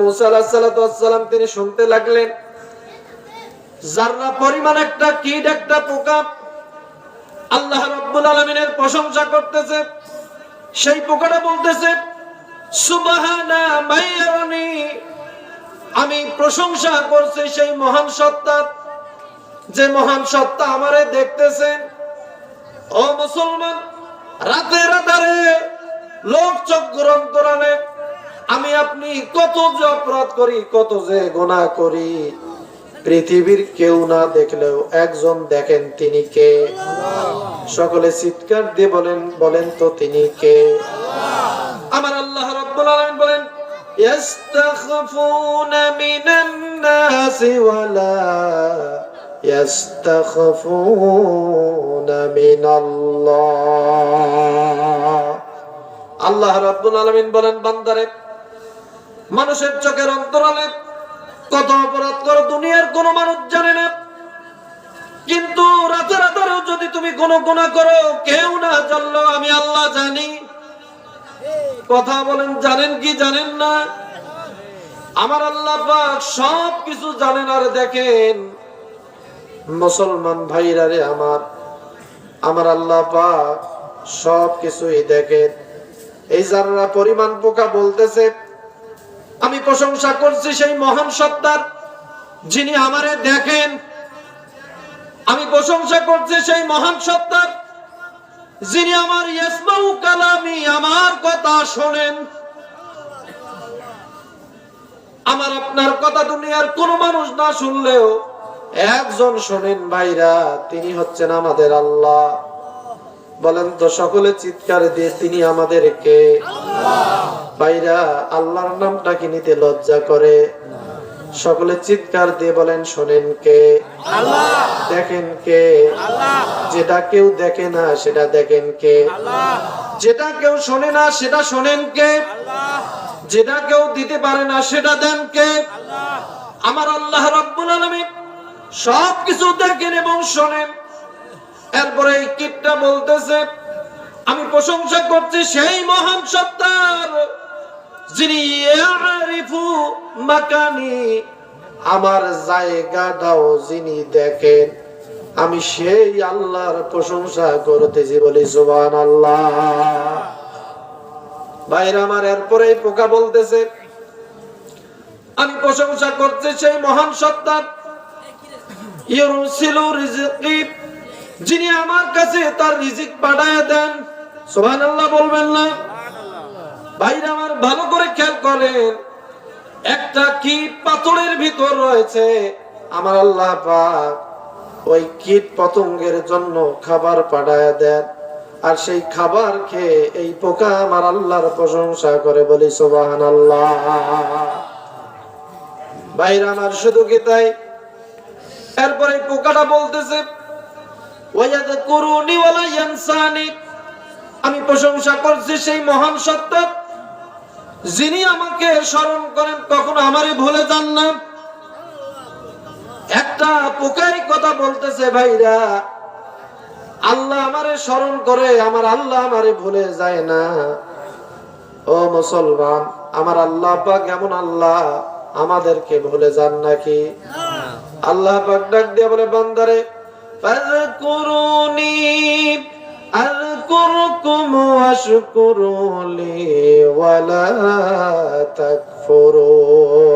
মুসা তিনি শুনতে লাগলেন পরিমাণ একটা কীট, একটা পোকা আল্লাহ রাব্বুল আলামিনের প্রশংসা করতেছে। সেই পোকাটা বলতেছে আমি প্রশংসা করছি সেই মহান সত্তার যে মহান সত্তা আমারে দেখতেছেন, ও মুসলমান রাতে রাতারে লোক চক্র অন্তরালে আমি আপনি কত যে অপরাধ করি কত যে গোনা করি পৃথিবীর কেউ না দেখলেও একজন দেখেন তিনি কে সকলে চিৎকার দিয়ে বলেন বলেন তো তিনি কে আমার আল্লাহ রাব্বুল আলামিন বলেন يستخفون من الناس ولا يستخفون من الله আল্লাহ রাব্বুল আলামিন বলেন বান্দারে মানুষের চোখের অন্তরালে কত অপরাধ করো, দুনিয়ার কোন মানুষ জানে না। কিন্তু রাতে রাতেও যদি তুমি কোনো গুনাহ করো, কেউ না জানলো আমি আল্লাহ জানি। কথা বলেন, জানেন কি জানেন না? আমার আল্লাহ সব কিছু জানেন আর দেখেন। মুসলমান ভাইরা রে আমার আমার আল্লাহ সব কিছুই দেখেন। এই যারা পরিমাণ পোকা বলতেছে আমি প্রশংসা করছি সেই মহান সত্তার, যিনি আমারে দেখেন। আমি প্রশংসা করছি সেই মহান সত্তার, যিনি আমার কালামি আমার কথা শোনেন। আমার আপনার কথা দুনিয়ার কোন মানুষ না শুনলেও একজন শোনেন, ভাইরা, তিনি হচ্ছেন আমাদের আল্লাহ। বলেন তো, সকলে চিৎকার দিয়ে, তিনি আমাদেরকে ভাইরা আল্লাহর নামটা কি নিতে লজ্জা করে? সকলে চিৎকার দিয়ে বলেন, শোনেন কে? দেখেন কে? যেটা কেউ দেখে না, সেটা দেখেন কে? যেটা কেউ শোনে না, সেটা শোনেন কে? যেটা কেউ দিতে পারে না, সেটা দেন কে? আমার আল্লাহ রাব্বুল আলামিন সবকিছু দেখেন এবং শোনেন। এরপরে এই কীটটা বলতেছে, আমি প্রশংসা করছি সেই মহান সত্তার যিনি মাকানি, আমার জায়গাটাও যিনি দেখেন। আমি সেই আল্লাহর প্রশংসা করতেছি বলি সুবান আল্লাহ বাইরে আমার এরপরে পোকা বলতেছে। আমি প্রশংসা করছি সেই মহান সত্তার যিনি আমার কাছে তার রিজিক পাঠায় দেন। সুবহানাল্লাহ বলবেন না। ভাইরা আমার ভালো করে খেয়াল করেন, একটা কীট পাথরের ভিতর রয়েছে। আমার আল্লাহ পাক ওই কীট পতঙ্গের জন্য খাবার পাঠায় দেন, আর সেই খাবার খেয়ে এই পোকা আমার আল্লাহর প্রশংসা করে বলি সোবাহান আল্লাহ ভাইরা আমার, শুধু কি তাই? এরপরে পোকাটা বলতেছে আমি প্রশংসা করছি সেই মহান সত্তা যিনি আমাকে স্মরণ করেন, কখনো আমারই ভুলে যান না। একটা পোকাই কথা বলতেছে, ভাইরা, আল্লাহ আমারে স্মরণ করে, আমার আল্লাহ আমারে ভুলে যায় না। ও মুসলমান, আমার আল্লাহ পাক এমন আল্লাহ আমাদেরকে ভুলে যান নাকি? আল্লাহ পাক ডাক দিয়ে বলে, বান্দারে, ফাযকুরুনি أذكركم واشكروا لي ولا تكفرون